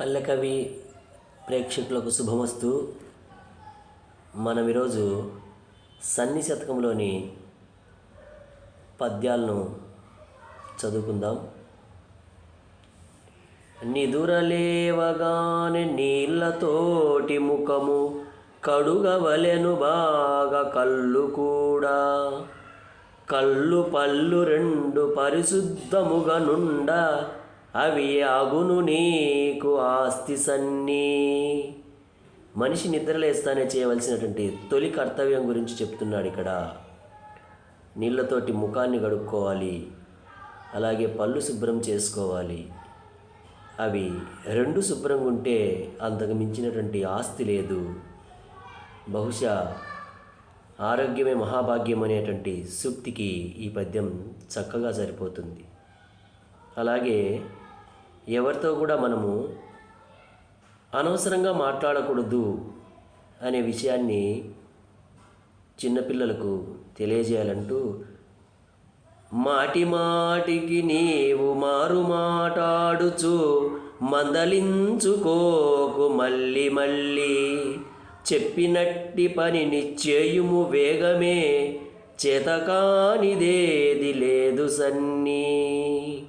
పల్లెకవి ప్రేక్షకులకు శుభమస్తు. మనం ఈరోజు సన్ని శతకంలోని పద్యాలను చదువుకుందాం. నిదురలేవగానే నీళ్ళతోటి ముఖము కడుగవలెను బాగా కళ్ళు కూడా. కళ్ళు పళ్ళు రెండు పరిశుద్ధముగా నుండ అవి అగును నీకు ఆస్తి సన్నీ. మనిషి నిద్రలేస్తానే చేయవలసినటువంటి తొలి కర్తవ్యం గురించి చెప్తున్నాడు ఇక్కడ. నీళ్ళతోటి ముఖాన్ని కడుక్కోవాలి. అలాగే పళ్ళు శుభ్రం చేసుకోవాలి. అవి రెండు శుభ్రంగా ఉంటే అంతకు మించినటువంటి ఆస్తి లేదు. బహుశా ఆరోగ్యమే మహాభాగ్యం అనేటువంటి సూక్తికి ఈ పద్యం చక్కగా సరిపోతుంది. అలాగే ఎవరితో కూడా మనము అనవసరంగా మాట్లాడకూడదు అనే విషయాన్ని చిన్నపిల్లలకు తెలియజేయాలంటూ మాటి మాటికి నీవు మారు మాటాడుచు మందలించుకోకు మళ్ళీ మళ్ళీ. చెప్పినట్టి పని చేయుము వేగమే చేతకానిదేది లేదు సన్నీ.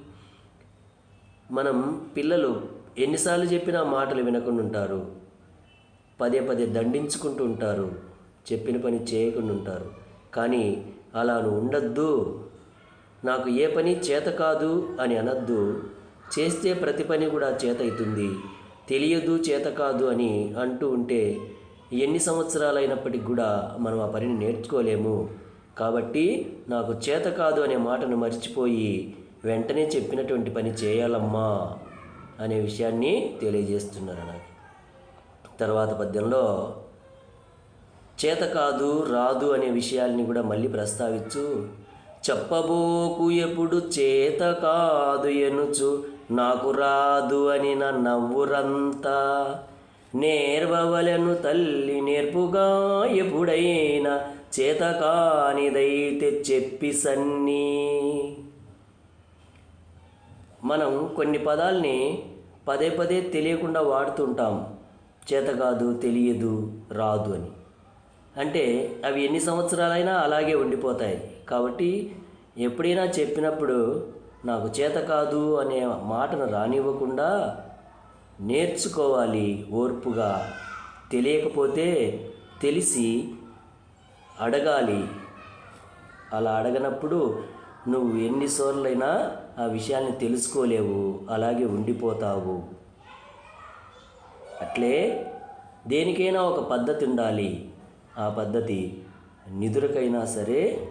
మనం పిల్లలు ఎన్నిసార్లు చెప్పినా మాటలు వినకుండా ఉంటారు. పదే పదే దండించుకుంటూ ఉంటారు. చెప్పిన పని చేయకుండా ఉంటారు. కానీ అలా ఉండద్దు. నాకు ఏ పని చేత కాదు అని అనద్దు. చేస్తే ప్రతి పని కూడా చేత అవుతుంది. తెలియదు చేత కాదు అని అంటూ ఉంటే ఎన్ని సంవత్సరాలైనప్పటికి కూడా మనం ఆ పనిని నేర్చుకోలేము. కాబట్టి నాకు చేత కాదు అనే మాటను మర్చిపోయి వెంటనే చెప్పినటువంటి పని చేయాలమ్మా అనే విషయాన్ని తెలియజేస్తున్నారు నాకు తర్వాత పద్యంలో చేత కాదు రాదు అనే విషయాల్ని కూడా మళ్ళీ ప్రస్తావించు చెప్పబోకు ఎప్పుడు చేత కాదు ఎనుచు నాకు రాదు అని నా నవ్వురంతా నేర్వవలను తల్లి నేర్పుగా ఎప్పుడైనా చేత కానిదైతే చెప్పి సన్నీ. మనం కొన్ని పదాల్ని పదే పదే తెలియకుండా వాడుతుంటాం. చేత కాదు తెలియదు రాదు అని. అంటే అవి ఎన్ని సంవత్సరాలైనా అలాగే ఉండిపోతాయి. కాబట్టి ఎప్పుడైనా చెప్పినప్పుడు నాకు చేత కాదు అనే మాటను రానివ్వకుండా నేర్చుకోవాలి ఓర్పుగా. తెలియకపోతే తెలిసి అడగాలి. అలా అడగనప్పుడు నువ్వు ఎన్నిసార్లైనా ఆ విషయాన్ని తెలుసుకోలేవు అలాగే ఉండిపోతావు. అట్లే దేనికైనా ఒక పద్ధతి ఉండాలి. ఆ పద్ధతి నిదురకైనా సరే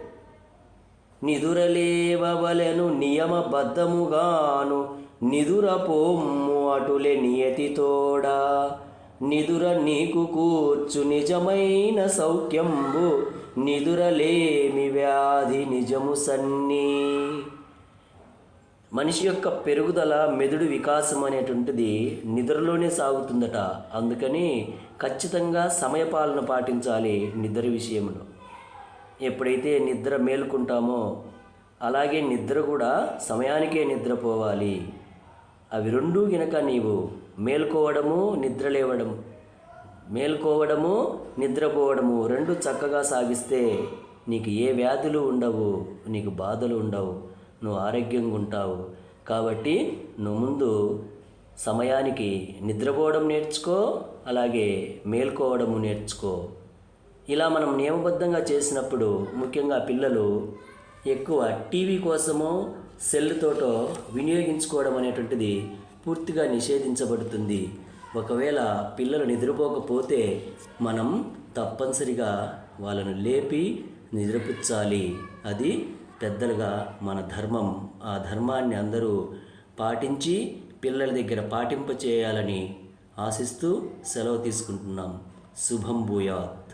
నిదురలేవలను నియమబద్ధముగాను. నిదుర పొమ్ము అటులే నియతితోడా నిదుర నీకు కూర్చు నిజమైన సౌఖ్యంబు. నిదురలేమి వ్యాధి నిజము సన్నీ. మనిషి యొక్క పెరుగుదల మెదడు వికాసం అనేటువంటిది నిద్రలోనే సాగుతుందట. అందుకని ఖచ్చితంగా సమయపాలన పాటించాలి నిద్ర విషయంలో ఎప్పుడైతే నిద్ర మేలుకుంటామో అలాగే నిద్ర కూడా సమయానికే నిద్రపోవాలి. అవి రెండూ గినక నీవు మేల్కోవడము నిద్ర లేవడం మేల్కోవడము నిద్రపోవడము రెండు చక్కగా సాగిస్తే నీకు ఏ వ్యాధులు ఉండవు నీకు బాధలు ఉండవు నువ్వు ఆరోగ్యంగా ఉంటావు. కాబట్టి నువ్వు ముందు సమయానికి నిద్రపోవడం నేర్చుకో అలాగే మేల్కోవడము నేర్చుకో. ఇలా మనం నియమబద్ధంగా చేసినప్పుడు ముఖ్యంగా పిల్లలు ఎక్కువ టీవీ కోసమో సెల్తోటో వినియోగించుకోవడం అనేటువంటిది పూర్తిగా నిషేధించబడుతుంది. ఒకవేళ పిల్లలు నిద్రపోకపోతే మనం తప్పనిసరిగా వాళ్ళను లేపి నిద్రపుచ్చాలి. అది పెద్దలుగా మన ధర్మం. ఆ ధర్మాన్ని అందరూ పాటించి పిల్లల దగ్గర పాటింప చేయాలని ఆశిస్తూ సెలవు తీసుకుంటున్నాం. శుభం భూయాత్.